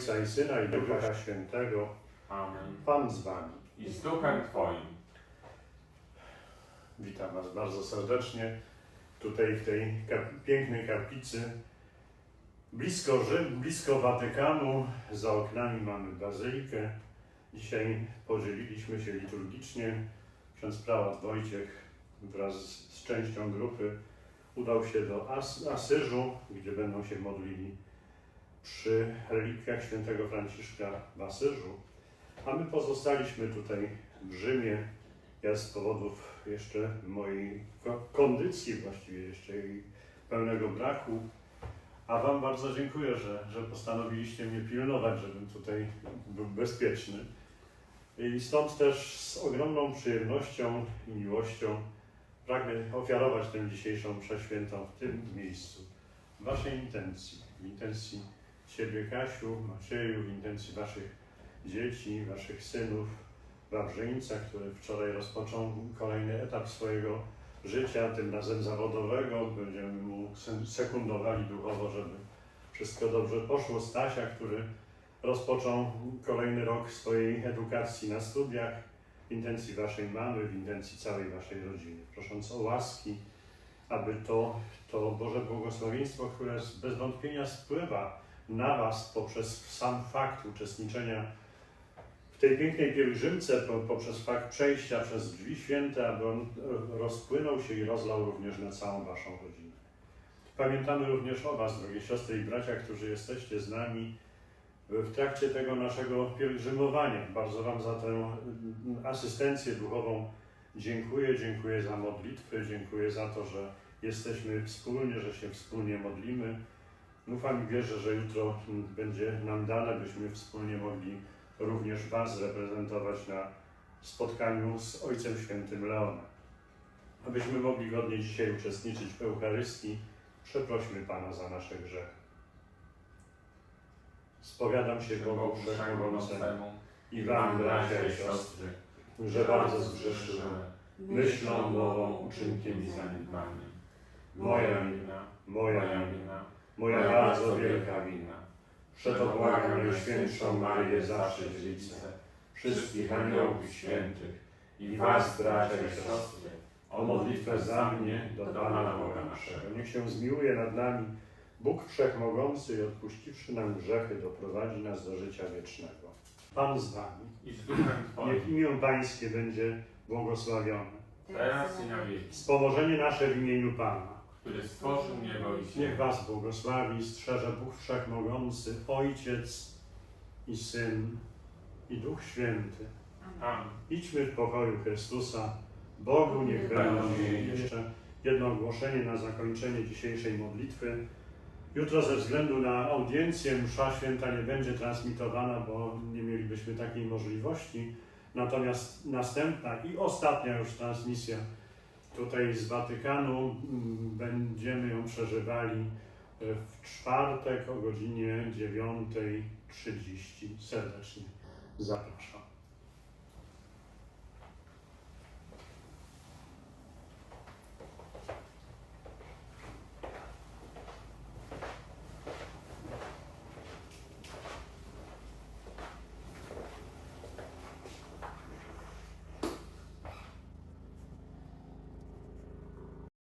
Ojca i Syna i Ducha Świętego. Amen. Pan z Wami. I z duchem Twoim. Witam Was bardzo serdecznie tutaj w tej kap- pięknej kaplicy. Blisko Rzym, blisko Watykanu, za oknami mamy bazylikę. Dzisiaj podzieliliśmy się liturgicznie. Ksiądz prałat Wojciech wraz z częścią grupy udał się do As Asyżu, gdzie będą się modlili przy relikwiach świętego Franciszka w Asyżu. A my pozostaliśmy tutaj w Rzymie, ja z powodów jeszcze mojej ko- kondycji, właściwie jeszcze jej pełnego braku. A Wam bardzo dziękuję, że, że postanowiliście mnie pilnować, żebym tutaj był bezpieczny. I stąd też z ogromną przyjemnością i miłością pragnę ofiarować tę dzisiejszą przeświętą w tym miejscu. W Waszej intencji, w intencji Ciebie, Kasiu, Macieju, w intencji Waszych dzieci, Waszych synów, Wawrzyńca, który wczoraj rozpoczął kolejny etap swojego życia, tym razem zawodowego. Będziemy mu se- sekundowali duchowo, żeby wszystko dobrze poszło. Stasia, który rozpoczął kolejny rok swojej edukacji na studiach w intencji Waszej mamy, w intencji całej Waszej rodziny. Prosząc o łaski, aby to, to Boże błogosławieństwo, które bez wątpienia spływa na Was poprzez sam fakt uczestniczenia w tej pięknej pielgrzymce, po, poprzez fakt przejścia przez drzwi święte, aby on e, rozpłynął się i rozlał również na całą Waszą rodzinę. Pamiętamy również o Was, drogie siostry i bracia, którzy jesteście z nami w trakcie tego naszego pielgrzymowania. Bardzo Wam za tę mm, asystencję duchową dziękuję. Dziękuję za modlitwy, dziękuję za to, że jesteśmy wspólnie, że się wspólnie modlimy. Ufam i wierzę, że jutro mm, będzie nam dane, byśmy wspólnie mogli również Was reprezentować na spotkaniu z Ojcem Świętym Leonem. Abyśmy mogli godnie dzisiaj uczestniczyć w Eucharystii, przeprośmy Pana za nasze grzechy. Spowiadam się Bogu Wszechmogącemu i Wam, bracia i siostry, że bardzo zgrzeszyłem myślą, mową, uczynkiem i zaniedbaniem. Moja wina, moja wina, moja bardzo wielka wina. Przeto błagam Najświętszą Maryję zawsze dziewicę, wszystkich aniołów świętych i was, bracia i siostry, o modlitwę za mnie do Pana Boga naszego. Niech się zmiłuje nad nami Bóg Wszechmogący i odpuściwszy nam grzechy, doprowadzi nas do życia wiecznego. Pan z Wami. I z duchem Niech imię Pańskie będzie błogosławione. Teraz i na wieki. Wspomożenie nasze w imieniu Pana. Który stworzył niebo i Niech ziemię. Was błogosławi, strzeże Bóg Wszechmogący, Ojciec i Syn i Duch Święty. Amen. Idźmy w pokoju Chrystusa. Bogu niech będzie jeszcze jedno ogłoszenie na zakończenie dzisiejszej modlitwy. Jutro ze względu na audiencję msza święta nie będzie transmitowana, bo nie mielibyśmy takiej możliwości. Natomiast następna i ostatnia już transmisja tutaj z Watykanu mm, będziemy ją przeżywali e, w czwartek o godzinie 9.30. Serdecznie zapraszam.